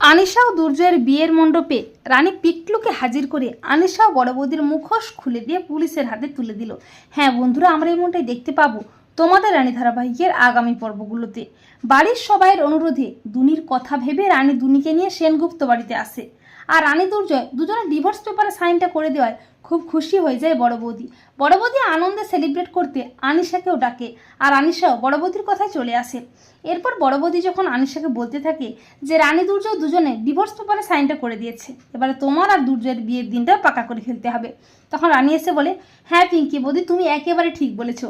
আনিশা ও দুর্জয়ের বিয়ের মণ্ডপে রানী পিকলুকে হাজির করে আনিশা ও বড় বৌদির মুখোশ খুলে দিয়ে পুলিশের হাতে তুলে দিল। হ্যাঁ বন্ধুরা, আমরা এই মনটাই দেখতে পাবো তোমাদের রানী ধারাবাহিকের আগামী পর্বগুলোতে। বাড়ির সবাইয়ের অনুরোধে দুনির কথা ভেবে রানী দুনিকে নিয়ে সেনগুপ্ত বাড়িতে আসে। আর রানী দুর্জয় দুজনে ডিভোর্স পেপারে সাইনটা করে দেওয়ায় খুব খুশি হয়ে যায় বড় বৌদি। বড় বৌদি আনন্দে সেলিব্রেট করতে আনিশাকেও ডাকে আর আনিশাও বড় বৌদির কথায় চলে আসে। এরপর বড় বৌদি যখন আনিশাকে বলতে থাকে যে, রানী দুর্জয় দুজনে ডিভোর্স পেপারে সাইনটা করে দিয়েছে। এবারে তোমার আর দুর্জয়ের বিয়ের দিনটা পাকা করে ফেলতে হবে। তখন রানী এসে বলে হ্যাঁ পিঙ্কি বৌদি, তুমি একেবারে ঠিক বলেছ।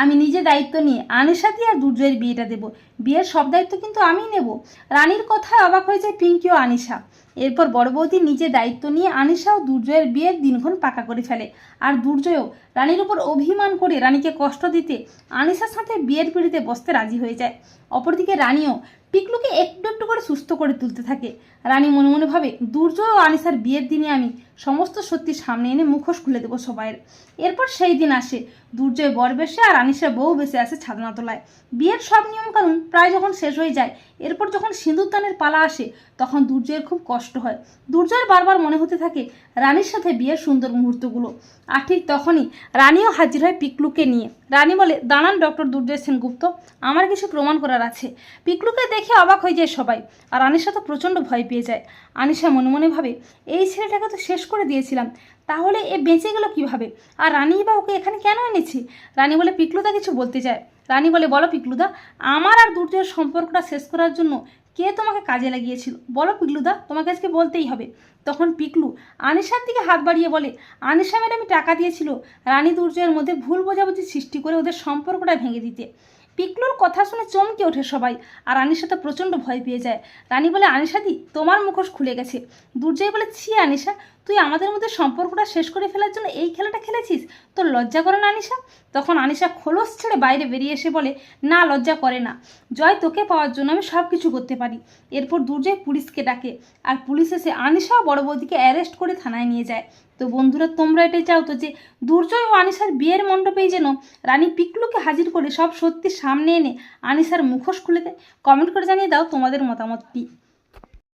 আমি নিজে দায়িত্ব নিয়ে আনিশাতি আর দুর্জয়ের বিয়েটা দেব। বিয়ের সব দায়িত্ব কিন্তু আমিই নেব। রানীর কথায় অবাক হয়ে যায় পিঙ্কি ও আনিশা। এরপর বড় বৌদি নিজে দায়িত্ব নিয়ে আনিশা ও দুর্জয়ের বিয়ের দিনক্ষণ পাকা করে ফেলে। আর দুর্জয়ও রানীর উপর অভিমান করে রানীকে কষ্ট দিতে আনিসার সাথে বিয়ের পিড়িতে বসতে রাজি হয়ে যায়। অপরদিকে রানীও টিকলুকে একটু একটু করে সুস্থ করে তুলতে থাকে। রানী মনে মনে ভাবে দুর্জয় ও আনিসার বিয়ের দিনে আমি সমস্ত সত্যি সামনে এনে মুখোশ খুলে দেবো সবাইয়ের। এরপর সেই দিন আসে, দুর্জয় বর বেশে আর আনিসা বউ বেশে আসে ছাদনাতলায়। বিয়ের সব নিয়মকানুন প্রায় যখন শেষ হয়ে যায়, এরপর যখন সিঁদুরদানের পালা আসে, তখন দুর্জয়ের খুব কষ্ট হয়। দুর্জয়ের বারবার মনে হতে থাকে রানীর সাথে বিয়ের সুন্দর মুহূর্তগুলো। আর ঠিক তখনই রানীও হাজির হয় পিকলুকে নিয়ে। রানী বলে, দাঁড়ান, ডক্টর দুর্জয় সেনগুপ্ত আমার কিছু প্রমাণ করার আছে। পিকলুকে দেখে অবাক হয়ে যায় সবাই, আর আনিশা তো প্রচণ্ড ভয় পেয়ে যায়। আনিশা মনে মনে ভাবে, এই ছেলেটাকে তো শেষ করে দিয়েছিলাম, তাহলে এ বেঁচে গেল কীভাবে? আর রানী বা ওকে এখানে কেন এনেছি? রানী বলে, পিকলু তা কিছু বলতে চায়। রানী বলে, বলো পিকলুদা, আমার আর দুর্জয়ের সম্পর্কটা শেষ করার জন্য কে তোমাকে কাজে লাগিয়েছিল? বলো পিকলুদা, তোমাকে আজকে বলতেই হবে। তখন পিকলু আনিশার দিকে হাত বাড়িয়ে বলে, আনিশা ম্যাডামই টাকা দিয়েছিল রানী দুর্জয়ের মধ্যে ভুল বোঝাবুঝি সৃষ্টি করে ওদের সম্পর্কটা ভেঙে দিতে। পিকলুর কথা শুনে চমকে ওঠে সবাই, আর আনিশা তো প্রচণ্ড ভয় পেয়ে যায়। রানী বলে আনিশাদি তোমার মুখোশ খুলে গেছে। দুর্জয় বলে, ছি আনিশা তুই আমাদের মধ্যে সম্পর্কটা শেষ করে ফেলার জন্য এই খেলাটা খেলেছিস? তোর লজ্জা করে না আনিশা? তখন আনিশা খোলস ছেড়ে বাইরে বেরিয়ে এসে বলে, না, লজ্জা করে না। জয়, তোকে পাওয়ার জন্য আমি সব কিছু করতে পারি। এরপর দুর্জয় পুলিশকে ডাকে। আর পুলিশ এসে আনিশা বড় বৌদিকে অ্যারেস্ট করে থানায় নিয়ে যায়। তো বন্ধুরা, তোমরা এটাই চাও তো যে দুর্জয় ও আনিশার বিয়ের মণ্ডপেই যেন রানী পিকলুকে হাজির করে সব সত্যি সামনে এনে আনিশার মুখোশ খুলে দেয়। কমেন্ট করে জানিয়ে দাও তোমাদের মতামতটি।